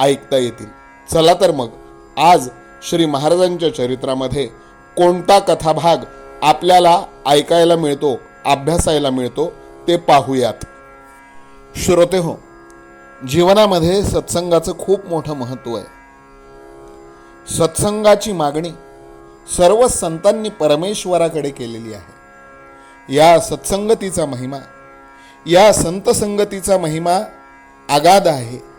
ऐकता येतील. चला तर मग आज श्री महाराजांच्या चरित्रामध्ये कोणता कथाभाग आपल्याला ऐकायला मिळतो अभ्यासायला मिळतो ते पाहूयात. श्रोते हो जीवनामध्ये सत्संगाचं खूप मोठं महत्त्व आहे. सत्संगाची मागणी सर्व संतांनी परमेश्वराकडे केलेली आहे. या सत्संगतीचा महिमा या संतसंगतीचा महिमा आगाध आहे.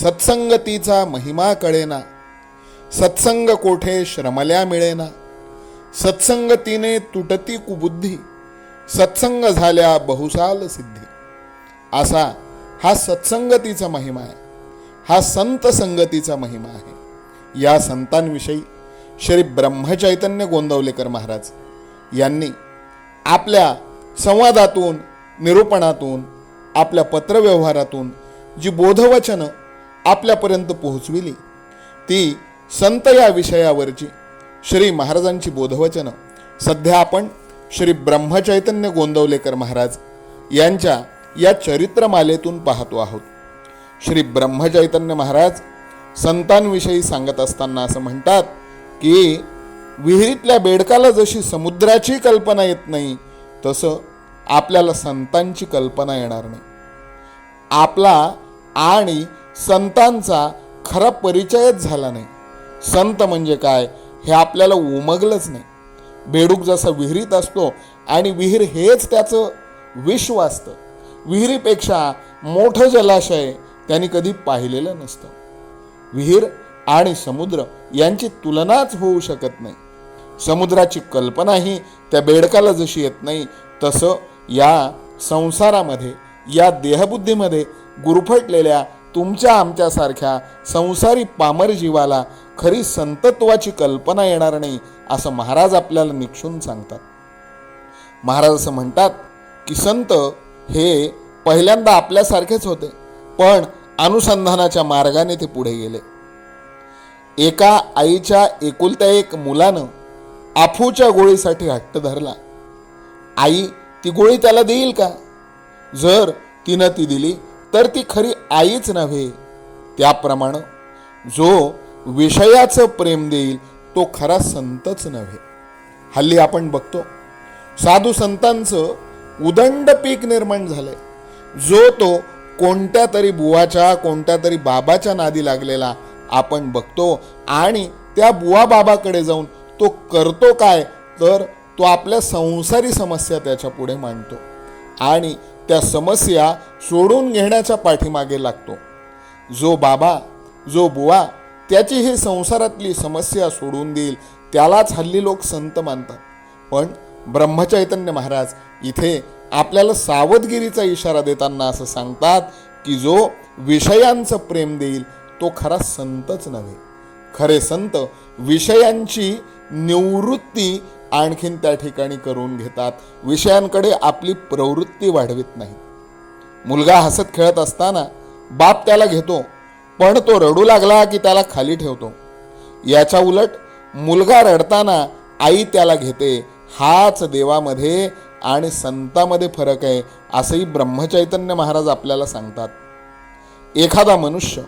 सत्संगतीचा महिमा कळेना. सत्संग कोठे श्रमल्या मिळेना. सत्संगतीने तुटती कुबुद्धी. सत्संग झाल्या बहुसाल सिद्धी. असा हा सत्संगतीचा महिमा आहे. हा संत संगतीचा महिमा आहे. या संतांविषयी श्री ब्रह्मचैतन्य गोंदवलेकर महाराज यांनी आपल्या संवादातून निरूपणातून आपल्या पत्रव्यवहारातून जी बोधवचनं आपल्यापर्यंत पोहोचविली. ती संत या विषयावरची श्री महाराजांची बोधवचनं. सध्या आपण श्री ब्रह्मचैतन्य गोंदवलेकर महाराज यांच्या या चरित्रमालेतून पाहतो आहोत. श्री ब्रह्मचैतन्य महाराज संतांविषयी सांगत असताना असं म्हणतात की विहिरीतल्या बेडकाला जशी समुद्राची कल्पना येत नाही तसं आपल्याला संतांची कल्पना येणार नाही. आपला आणि संतांचा खरा परिचयच झाला नाही. संत म्हणजे काय हे आपल्याला उमगलंच नाही. बेडूक जसा विहिरीत असतो आणि विहीर हेच त्याचं विश्व असतं. विहिरीपेक्षा मोठं जलाशय त्यांनी कधी पाहिलेलं नसतं. विहीर आणि समुद्र यांची तुलनाच होऊ शकत नाही. समुद्राची कल्पनाही त्या बेडकाला जशी येत नाही तसं या संसारामध्ये या देहबुद्धीमध्ये गुरफटलेल्या तुमच्या आमच्यासारख्या संसारी पामर जीवाला खरी संतत्वाची कल्पना येणार नाही असं महाराज आपल्याला निक्षून सांगतात. महाराज असं म्हणतात की संत हे पहिल्यांदा आपल्यासारखेच होते पण अनुसंधानाच्या मार्गाने ते पुढे गेले. एका आईच्या एकुलत्या एक मुलानं आफूच्या गोळीसाठी हट्ट धरला. आई ती गोळी त्याला देईल का? जर तिनं ती दिली तर ती खरी आईच नव्हे. त्याप्रमाणे जो विषयाचं प्रेम देईल तो खरा संतच नव्हे. हल्ली आपण बघतो साधू संतांचं उदंड पीक निर्माण झालंय. जो तो कोणत्या तरी बुवाच्या कोणत्या तरी बाबाच्या नादी लागलेला आपण बघतो आणि त्या बुवा बाबाकडे जाऊन तो करतो काय तर तो आपल्या संसारी समस्या त्याच्या पुढे मांडतो. आणि त्या समस्या सोडून घेण्याच्या पाठीमागे लागतो. जो बाबा जो बुवा त्याची ही संसारातली समस्या सोडून देईल त्यालाच हल्ली लोक संत मानतात. पण ब्रह्मचैतन्य महाराज इथे आपल्याला सावधगिरीचा इशारा देताना असं सांगतात की जो विषयांचं प्रेम देईल तो खरा संतच नव्हे. खरे संत विषयांची निवृत्ती आणखीन त्या ठिकाणी करून घेतात. विषयांकडे आपली प्रवृत्ती वाढवित नाही. मुलगा हसत खेळत असताना बाप त्याला घेतो पण तो रडू लागला की त्याला खाली ठेवतो. याच्या उलट मुलगा रडताना आई त्याला घेते हाच देवामध्ये आणि संतामध्ये फरक आहे असंही ब्रह्मचैतन्य महाराज आपल्याला सांगतात. एखादा मनुष्य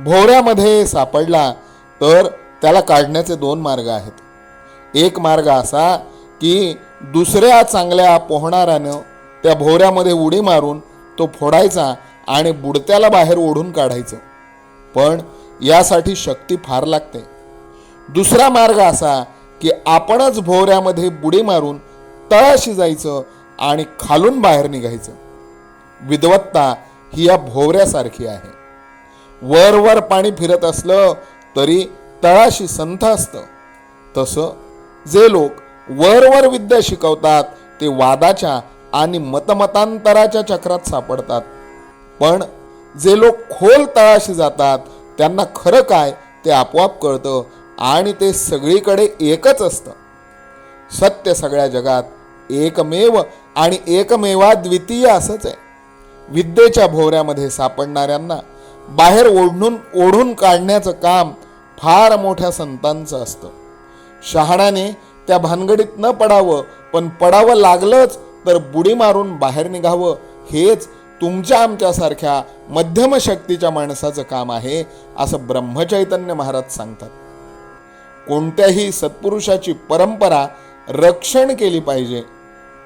भोवऱ्यामध्ये सापडला तर त्याला काढण्याचे दोन मार्ग आहेत. एक मार्ग असा की दुसऱ्या चांगल्या पोहणाऱ्यानं त्या भोवऱ्यामध्ये उडी मारून तो फोडायचा आणि बुडत्याला बाहेर ओढून काढायचं. पण यासाठी शक्ती फार लागते. दुसरा मार्ग असा की आपणच भोवऱ्यामध्ये बुडी मारून तळाशी जायचं आणि खालून बाहेर निघायचं. विद्वत्ता ही या भोवऱ्यासारखी आहे. वर वर पाणी फिरत असलं तरी तळाशी संथ असतं. तसं जे लोक वरवर विद्या शिकवतात ते वादाच्या आणि मतमतांतराच्या चक्रात सापडतात. पण जे लोक खोल तळाशी जातात त्यांना खरं काय ते आपोआप कळतं आणि ते सगळीकडे एकच असतं. सत्य सगळ्या जगात एकमेव आणि एकमेवा द्वितीय असंच आहे. विद्येच्या भोवऱ्यामध्ये सापडणाऱ्यांना बाहेर ओढून ओढून काढण्याचं काम फार मोठ्या संतांचं असतं. शहाण्याने त्या भानगडीत न पडावं पण पडावं लागलंच तर बुडी मारून बाहेर निघावं. हेच तुमच्या आमच्यासारख्या मध्यम शक्तीच्या माणसाचं काम आहे असं ब्रह्मचैतन्य महाराज सांगतात. कोणत्याही सत्पुरुषाची परंपरा रक्षण केली पाहिजे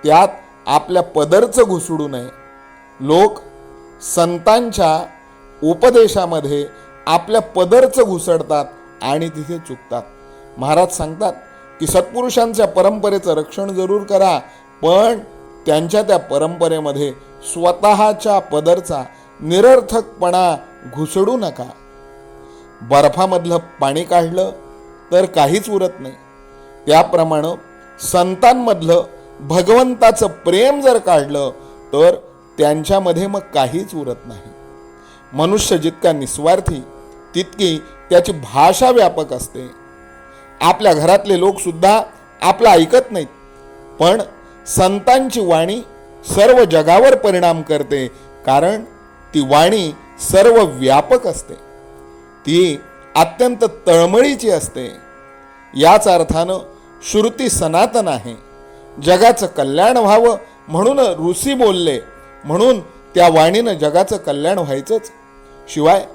त्यात आपल्या पदरचं घुसडू नये. लोक संतांच्या उपदेशामध्ये आपल्या पदरचं घुसडतात आणि तिथे चुकतात. महाराज सांगतात की सत्पुरुषांच्या परंपरेचं रक्षण जरूर करा पण त्यांच्या त्या परंपरेमध्ये स्वतःच्या पदरचा निरर्थकपणा घुसडू नका. बर्फामधलं पाणी काढलं तर काहीच उरत नाही. त्याप्रमाणे संतांमधलं भगवंताचं प्रेम जर काढलं तर त्यांच्यामध्ये मग काहीच उरत नाही. मनुष्य जितका निस्वार्थी तितकी त्याची भाषा व्यापक असते. आपल्या घरातले लोकसुद्धा आपला आपलं ऐकत नाहीत. पण संतांची वाणी सर्व जगावर परिणाम करते कारण ती वाणी सर्व व्यापक असते. ती अत्यंत तळमळीची असते. याच अर्थानं श्रुती सनातन आहे. जगाचं कल्याण व्हावं म्हणून ऋषी बोलले म्हणून त्या वाणीनं जगाचं कल्याण व्हायचंच. शिवाय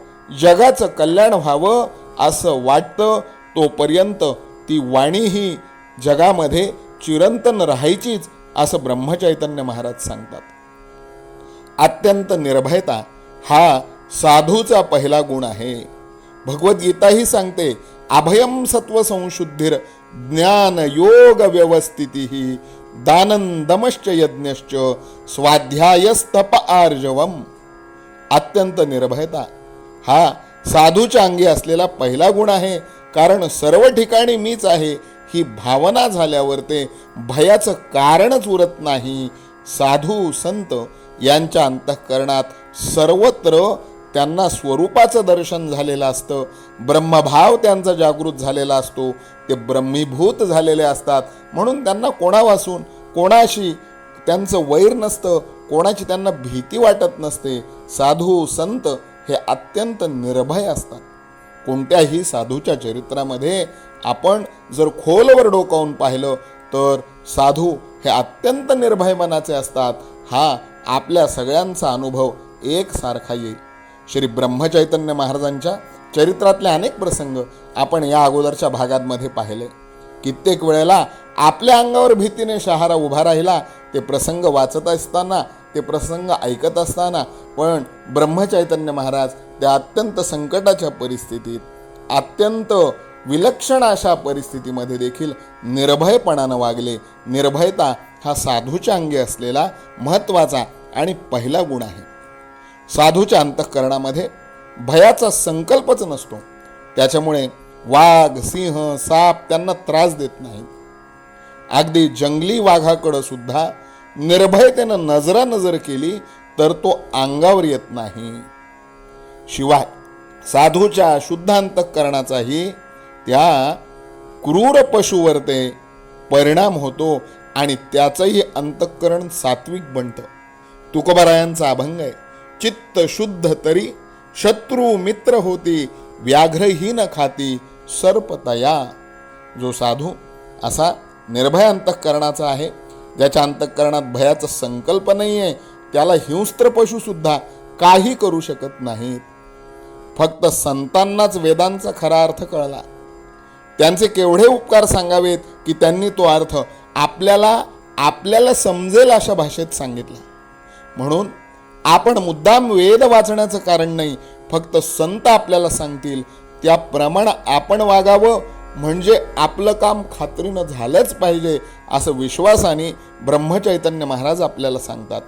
जगाचं कल्याण व्हावं असं वाटतं तोपर्यंत ती वाणी ही जगामध्ये चिरंतन राहायचीच असं ब्रह्मचैतन्य महाराज सांगतात. अत्यंत निर्भयता हा साधूचा पहिला गुण आहे. भगवद्गीता ही सांगते अभयम सत्व संशुद्धीर ज्ञान योग व्यवस्थिती दानंदमश्च यज्ञश्च स्वाध्यायस्तप आर्जवम. अत्यंत निर्भयता हा साधूच्या अंगी असलेला पहिला गुण आहे कारण सर्व ठिकाणी मीच आहे ही भावना झाल्यावर ते भयाचं कारणच उरत नाही. साधू संत यांच्या अंतःकरणात सर्वत्र त्यांना स्वरूपाचं दर्शन झालेलं असतं. ब्रह्मभाव त्यांचा जागृत झालेला असतो. ते ब्रह्मीभूत झालेले असतात. म्हणून त्यांना कोणापासून कोणाशी त्यांचं वैर नसतं कोणाची त्यांना भीती वाटत नसते. साधू संत हे अत्यंत निर्भय असतात. कोणत्याही साधूच्या चरित्रामध्ये आपण जर खोलवर डोकावून पाहिलं तर साधू हे अत्यंत निर्भय मनाचे असतात. हा आपल्या सगळ्यांचा अनुभव एकसारखा येईल. श्री ब्रह्मचैतन्य महाराजांच्या चरित्रातले अनेक प्रसंग आपण या अगोदरच्या भागांमध्ये पाहिले. कित्येक वेळेला आपल्या अंगावर भीतीने शहारा उभा राहिला ते प्रसंग वाचत असताना ते प्रसंग ऐकत असताना पण ब्रह्मचैतन्य महाराज त्या अत्यंत संकटाच्या परिस्थितीत अत्यंत विलक्षण अशा परिस्थितीमध्ये देखील निर्भयपणानं वागले. निर्भयता हा साधूच्या अंगी असलेला महत्त्वाचा आणि पहिला गुण आहे. साधूच्या अंतःकरणामध्ये भयाचा संकल्पच नसतो. त्याच्यामुळे वाघ सिंह साप त्यांना त्रास देत नाही अगदी जंगली वाघाकडं सुद्धा निर्भयतेनं नजरा नजर केली तर तो अंगावर येत नाही. शिवाय साधूच्या शुद्ध अंतःकरणाचाही त्या क्रूर पशुवर ते परिणाम होतो आणि त्याचंही अंतःकरण सात्विक बनतं. तुकोबारायांचा अभंग आहे चित्त शुद्ध तरी शत्रू मित्र होती व्याघ्रहीन खाती सर्पतया. जो साधू असा निर्भय अंतःकरणाचा आहे ज्याच्या अंतःकरणात भयाचा संकल्प नाही आहे त्याला हिंस्त्र पशुसुद्धा काही करू शकत नाहीत. फक्त संतांनाच वेदांचा खरा अर्थ कळला. त्यांचे केवढे उपकार सांगावेत की त्यांनी तो अर्थ आपल्याला आपल्याला समजेल अशा भाषेत सांगितला. म्हणून आपण मुद्दाम वेद वाचण्याचं कारण नाही फक्त संत आपल्याला सांगतील त्याप्रमाणे आपण वागावं म्हणजे आपलं काम खात्रीनं झालंच पाहिजे असं विश्वासाने ब्रह्मचैतन्य महाराज आपल्याला सांगतात.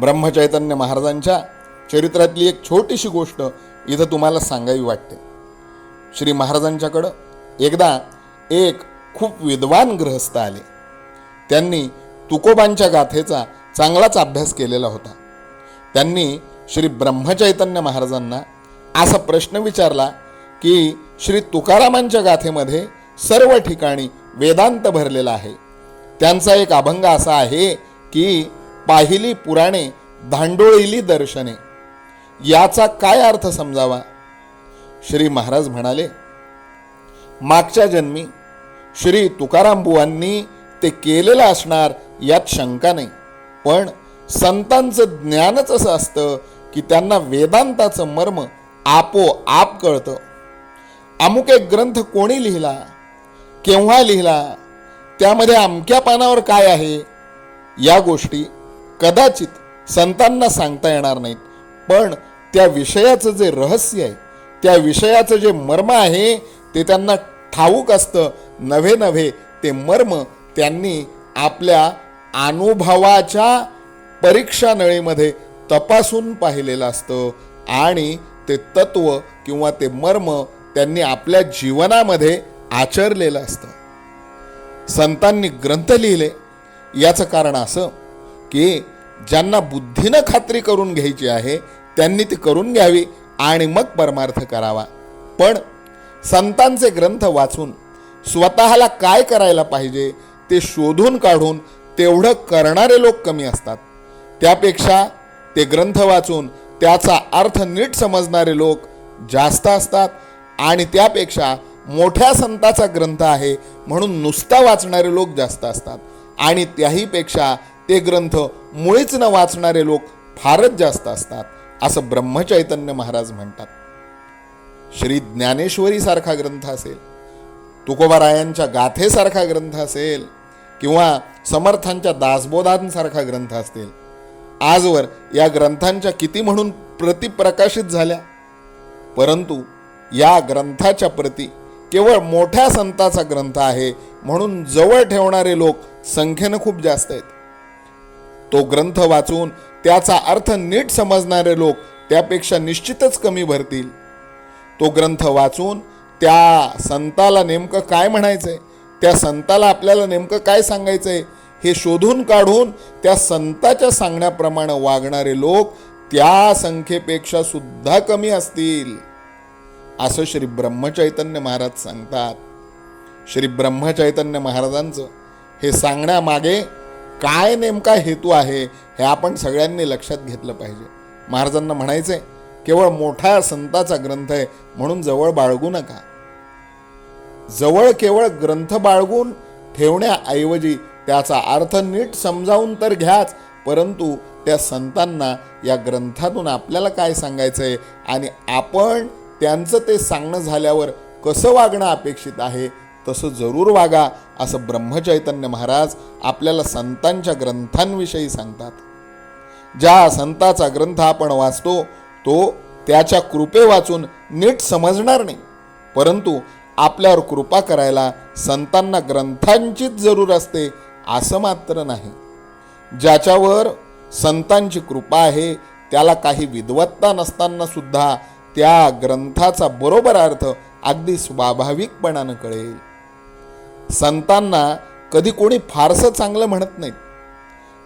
ब्रह्मचैतन्य महाराजांच्या चरित्रातली एक छोटीशी गोष्ट इथं तुम्हाला सांगावी वाटते. श्री महाराजांच्याकडं एकदा एक खूप विद्वान गृहस्थ आले. त्यांनी तुकोबांच्या गाथेचा चांगलाच अभ्यास केलेला होता. त्यांनी श्री ब्रह्मचैतन्य महाराजांना असा प्रश्न विचारला की श्री तुकारामांच्या गाथेमध्ये सर्व ठिकाणी वेदांत भरलेला आहे. त्यांचा एक अभंग असा आहे की पाहिली पुराणे धांडोळीली दर्शने. याचा काय अर्थ समजावा? श्री महाराज म्हणाले मागच्या जन्मी श्री तुकारामबुवांनी ते केलेलं असणार यात शंका नाही. पण संतांचं ज्ञानच असं असतं की त्यांना वेदांताचं मर्म आपोआप कळतं. अमुक एक ग्रंथ कोणी लिहिला? केव्हा लिहिला? त्यामध्ये अमक्या पानावर काय आहे? या गोष्टी कदाचित संतांना सांगता येणार नाहीत. पण त्या विषयाचं जे रहस्य आहे त्या विषयाचं जे मर्म आहे ते त्यांना ठाऊक असतं. नव्हे नव्हे ते मर्म त्यांनी आपल्या अनुभवाच्या परीक्षा नळीमध्ये तपासून पाहिलेलं असतं. आणि ते तत्व किंवा ते मर्म त्यांनी आपल्या जीवनामध्ये आचरलेलं असतं. संतांनी ग्रंथ लिहिले. याचं कारण असं की ज्यांना बुद्धीनं खात्री करून घ्यायची आहे त्यांनी ती करून घ्यावी आणि मग परमार्थ करावा. पण संतांचे ग्रंथ वाचून स्वतःला काय करायला पाहिजे ते शोधून काढून तेवढं करणारे लोक कमी असतात. त्यापेक्षा ते ग्रंथ वाचून त्याचा अर्थ नीट समजणारे लोक जास्त असतात आणि त्यापेक्षा मोठ्या संताचा ग्रंथ आहे म्हणून नुसता वाचणारे लोक जास्त असतात. आणि त्याहीपेक्षा ते ग्रंथ मुळीच न वाचणारे लोक फारच जास्त असतात असं ब्रह्मचैतन्य महाराज म्हणतात. श्री ज्ञानेश्वरी सारखा ग्रंथ असेल तुकोबारायांच्या गाथेसारखा ग्रंथ असेल किंवा समर्थांच्या दासबोधांसारखा ग्रंथ असतील आजवर या ग्रंथांच्या किती म्हणून प्रतिप्रकाशित झाल्या? परंतु या ग्रंथाच्या प्रती केवळ मोठ्या संताचा ग्रंथ आहे म्हणून जवळ ठेवणारे लोक संख्येनं खूप जास्त आहेत. तो ग्रंथ वाचून त्याचा अर्थ नीट समजणारे लोक त्यापेक्षा निश्चितच कमी भरतील. तो ग्रंथ वाचून त्या संताला नेमकं काय म्हणायचंय? त्या संताला आपल्याला नेमकं काय सांगायचंय? हे शोधून काढून त्या संताच्या सांगण्याप्रमाणे वागणारे लोक त्या संख्येपेक्षा सुद्धा कमी असतील. असं श्री ब्रह्मचैतन्य महाराज सांगतात. श्री ब्रह्मचैतन्य महाराजांचं हे सांगण्यामागे काय नेमका हेतू आहे हे आपण सगळ्यांनी लक्षात घेतलं पाहिजे. महाराजांना म्हणायचंय केवळ मोठा संताचा ग्रंथ आहे म्हणून जवळ बाळगू नका. जवळ केवळ ग्रंथ बाळगून ठेवण्याऐवजी त्याचा अर्थ नीट समजावून तर घ्याच परंतु त्या संतांना या ग्रंथातून आपल्याला काय सांगायचं आहे आणि आपण त्यांचं ते सांगणं झाल्यावर कसं वागणं अपेक्षित आहे तसं जरूर वागा असं ब्रह्मचैतन्य महाराज आपल्याला संतांच्या ग्रंथांविषयी सांगतात. ज्या संताचा ग्रंथ आपण वाचतो तो त्याच्या कृपे वाचून नीट समजणार नाही. परंतु आपल्यावर कृपा करायला संतांना ग्रंथांचीच जरूर असते असं मात्र नाही. ज्याच्यावर संतांची कृपा आहे त्याला काही विद्वत्ता नसताना सुद्धा त्या ग्रंथाचा बरोबर अर्थ अगदी स्वाभाविकपणानं कळेल. संतांना कधी कोणी फारसं चांगलं म्हणत नाहीत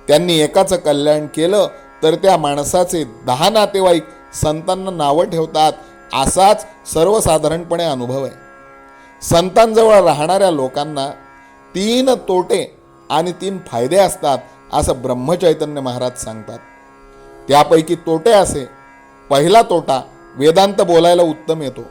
त्यांनी एकाचं कल्याण केलं तर त्या माणसाचे दहा नातेवाईक संतांना नावं ठेवतात असाच सर्वसाधारणपणे अनुभव आहे. संतांजवळ राहणाऱ्या लोकांना तीन तोटे आणि तीन फायदे असतात असं ब्रह्मचैतन्य महाराज सांगतात. त्यापैकी तोटे असे पहिला तोटा वेदांत बोलायला उत्तम येतो.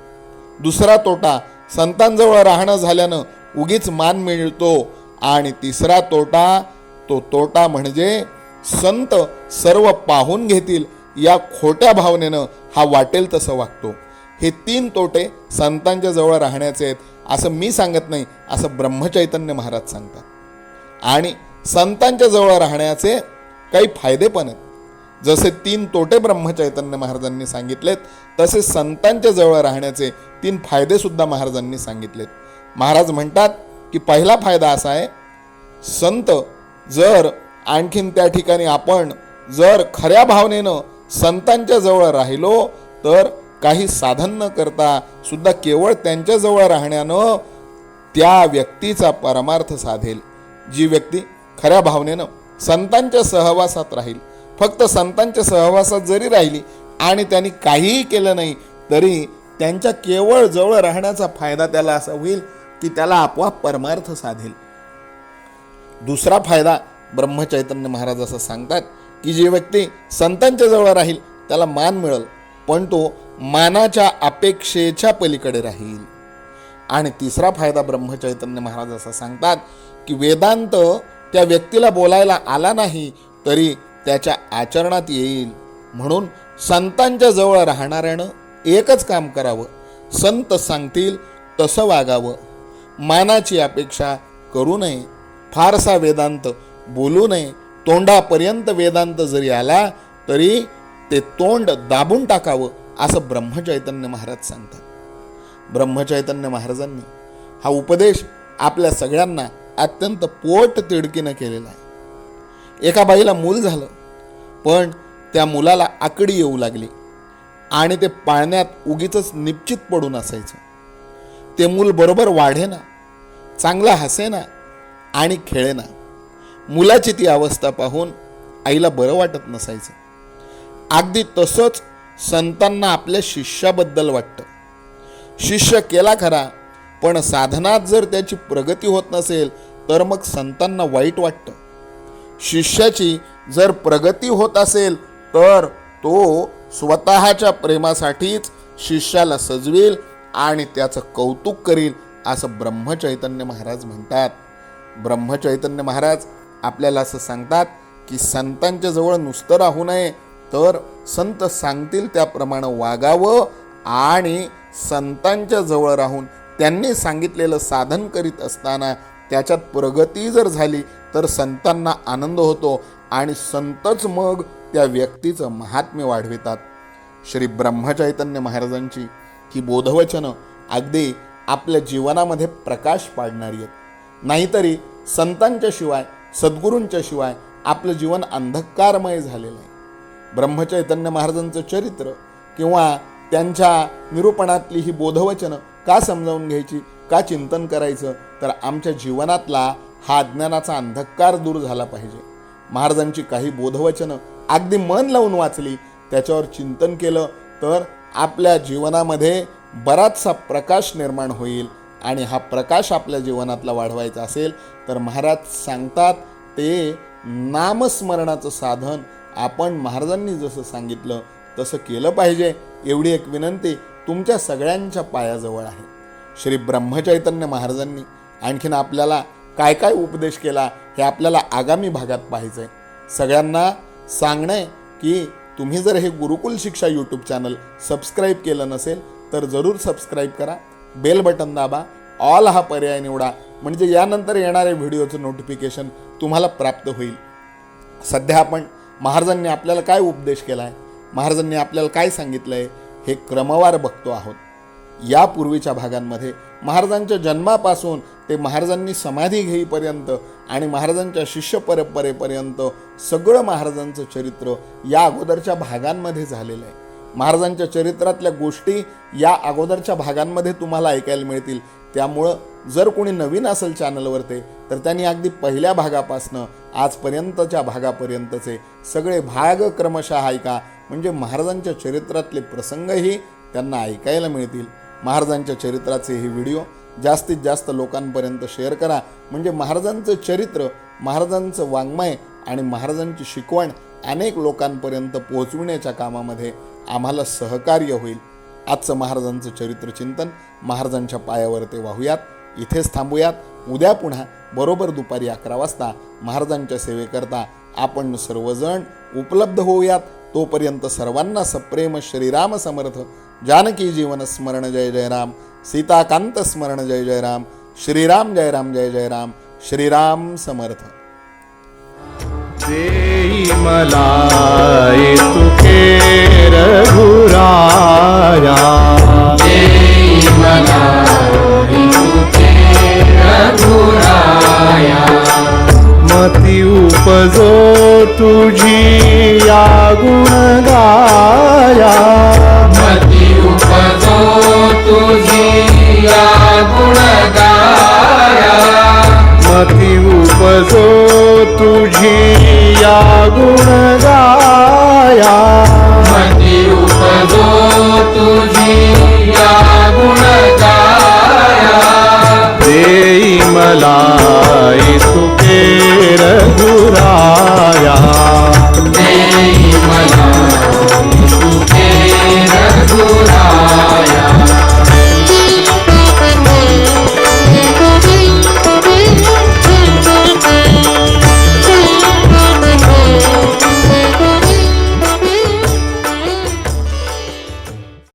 दुसरा तोटा संतांजवळ राहणं झाल्यानं उगीच मान मिळतो. आणि तिसरा तोटा तो तोटा म्हणजे संत सर्व पाहून घेतील या खोट्या भावनेनं हा वाटेल तसं वागतो. हे तीन तोटे संतांच्या जवळ राहण्याचे आहेत असं मी सांगत नाही असं ब्रह्मचैतन्य महाराज सांगतात. आणि संतांच्या जवळ राहण्याचे काही फायदे पण आहेत. जसे तीन तोटे ब्रह्मचैतन्य महाराजांनी सांगितलेत तसे संतांच्या जवळ राहण्याचे तीन फायदेसुद्धा महाराजांनी सांगितलेत. महाराज म्हणतात की पहिला फायदा असा आहे संत जर आणखीन त्या ठिकाणी आपण जर खऱ्या भावनेनं संतांच्या जवळ राहिलो तर काही साधन न करता सुद्धा केवळ त्यांच्याजवळ राहण्यानं त्या व्यक्तीचा परमार्थ साधेल. जी व्यक्ती खऱ्या भावनेनं संतांच्या सहवासात राहील फक्त संतांच्या सहवासात जरी राहिली आणि त्यांनी काहीही केलं नाही तरी त्यांच्या केवळ जवळ राहण्याचा फायदा त्याला असा होईल की त्याला आपोआप परमार्थ साधेल. दुसरा फायदा ब्रह्मचैतन्य महाराज असं सांगतात की जी व्यक्ती संतांच्या जवळ राहील त्याला मान मिळेल पण तो मानाच्या अपेक्षेच्या पलीकडे राहील. आणि तिसरा फायदा ब्रह्मचैतन्य महाराज असं सांगतात की वेदांत त्या व्यक्तीला बोलायला आला नाही तरी त्याच्या आचरणात येईल. म्हणून संतांच्या जवळ राहणाऱ्यानं एकच काम करावं. संत सांगतील तसं वागावं. मानाची अपेक्षा करू नये. फारसा वेदांत बोलू नये. तोंडापर्यंत वेदांत जरी आला तरी ते तोंड दाबून टाकावं असं ब्रह्मचैतन्य महाराज सांगतात. ब्रह्मचैतन्य महाराजांनी हा उपदेश आपल्या सगळ्यांना अत्यंत पोट तिडकीनं केलेला आहे. एका बाईला मूल झालं. पण त्या मुलाला आकडी येऊ लागली आणि ते पाळण्यात उगीच निश्चित पडून असायचं. ते मूल बरोबर वाढेना चांगला हसेना आणि खेळेना. मुलाची ती अवस्था पाहून आईला बरं वाटत नसायचं. अगदी तसंच संतांना आपल्या शिष्याबद्दल वाटतं. शिष्य केला खरा पण साधनात जर त्याची प्रगती होत नसेल तर मग संतांना वाईट वाटतं. शिष्याची जर प्रगती होत असेल तर तो स्वतःच्या प्रेमासाठीच शिष्याला सजवेल आणि त्याचं कौतुक करील असं ब्रह्मचैतन्य महाराज म्हणतात. ब्रह्मचैतन्य महाराज आपल्याला असं सांगतात की संतांच्या जवळ नुसतं राहू नये तर संत सांगतील त्याप्रमाणे वागावं आणि संतांच्या जवळ राहून त्यांनी सांगितलेलं साधन करीत असताना त्याच्यात प्रगती जर झाली तर संतांना आनंद होतो आणि संतच मग त्या व्यक्तीचं महात्म्य वाढवितात. श्री ब्रह्मचैतन्य महाराजांची ही बोधवचनं अगदी आपल्या जीवनामध्ये प्रकाश पाडणारी आहेत. नाहीतरी संतांच्या शिवाय सद्गुरूंच्या शिवाय आपलं जीवन अंधकारमय झालेलं आहे. ब्रह्मचैतन्य महाराजांचं चरित्र किंवा त्यांच्या निरूपणातली ही बोधवचनं का समजावून घ्यायची का चिंतन करायचं तर आमच्या जीवनातला हा अज्ञानाचा अंधकार दूर झाला पाहिजे. महाराजांची काही बोधवचनं अगदी मन लावून वाचली त्याच्यावर चिंतन केलं तर आपल्या जीवनामध्ये बराचसा प्रकाश निर्माण होईल. आणि हा प्रकाश आपल्या जीवनातला वाढवायचा असेल तर महाराज सांगतात ते नामस्मरणाचं साधन आपण महाराजांनी जसं सांगितलं तसं केलं पाहिजे. एवढी एक विनंती तुमच्या सगळ्यांच्या पायाजवळ आहे. श्री ब्रह्मचैतन्य महाराजांनी आणखीन आपल्याला काय काय उपदेश केला हे आपल्याला आगामी भागात पाहायचं आहे सगळ्यांना सांगणं आहे की तुम्ही जर हे गुरुकुल शिक्षा यूट्यूब चॅनल सबस्क्राईब केलं नसेल तर जरूर सबस्क्राईब करा. बेल बटन दाबा. ऑल हा पर्याय निवडा. म्हणजे यानंतर येणाऱ्या व्हिडिओचं नोटिफिकेशन तुम्हाला प्राप्त होईल. सध्या आपण महाराजांनी आपल्याला काय उपदेश केला आहे महाराजांनी आपल्याला काय सांगितलं आहे हे क्रमवार बघतो आहोत. यापूर्वीच्या भागांमध्ये महाराजांच्या जन्मापासून ते महाराजांनी समाधी घेईपर्यंत आणि महाराजांच्या शिष्य परंपरेपर्यंत सगळं महाराजांचं चरित्र या अगोदरच्या भागांमध्ये झालेलं आहे. महाराजांच्या चरित्रातल्या गोष्टी या अगोदरच्या भागांमध्ये तुम्हाला ऐकायला मिळतील. त्यामुळं जर कोणी नवीन असेल चॅनलवरती तर त्यांनी अगदी पहिल्या भागापासनं आजपर्यंतच्या भागापर्यंतचे सगळे भाग क्रमशः ऐका. म्हणजे महाराजांच्या चरित्रातले प्रसंगही त्यांना ऐकायला मिळतील. महाराजांच्या चरित्राचे हे व्हिडिओ जास्तीत जास्त लोकांपर्यंत शेअर करा. म्हणजे महाराजांचं चरित्र महाराजांचं वाङ्मय आणि महाराजांची शिकवण अनेक लोकांपर्यंत पोहोचविण्याच्या कामामध्ये आम्हाला सहकार्य होईल. आजचं महाराजांचं चरित्र चिंतन महाराजांच्या पायावर ते वाहूयात. इथेच थांबूयात. उद्या पुन्हा बरोबर दुपारी अकरा वाजता महाराजांच्या सेवेकरता आपण सर्वजण उपलब्ध होऊयात. तोपर्यंत सर्वांना सप्रेम श्रीराम समर्थ. जानकी जीवन स्मरण जय जय राम सीताकांत स्मरण जय जय राम श्रीराम जय राम जय जय राम श्रीराम समर्थ। देई मला तुके रघुराया मती उपजो तुझी या गुण तुझी या गुणा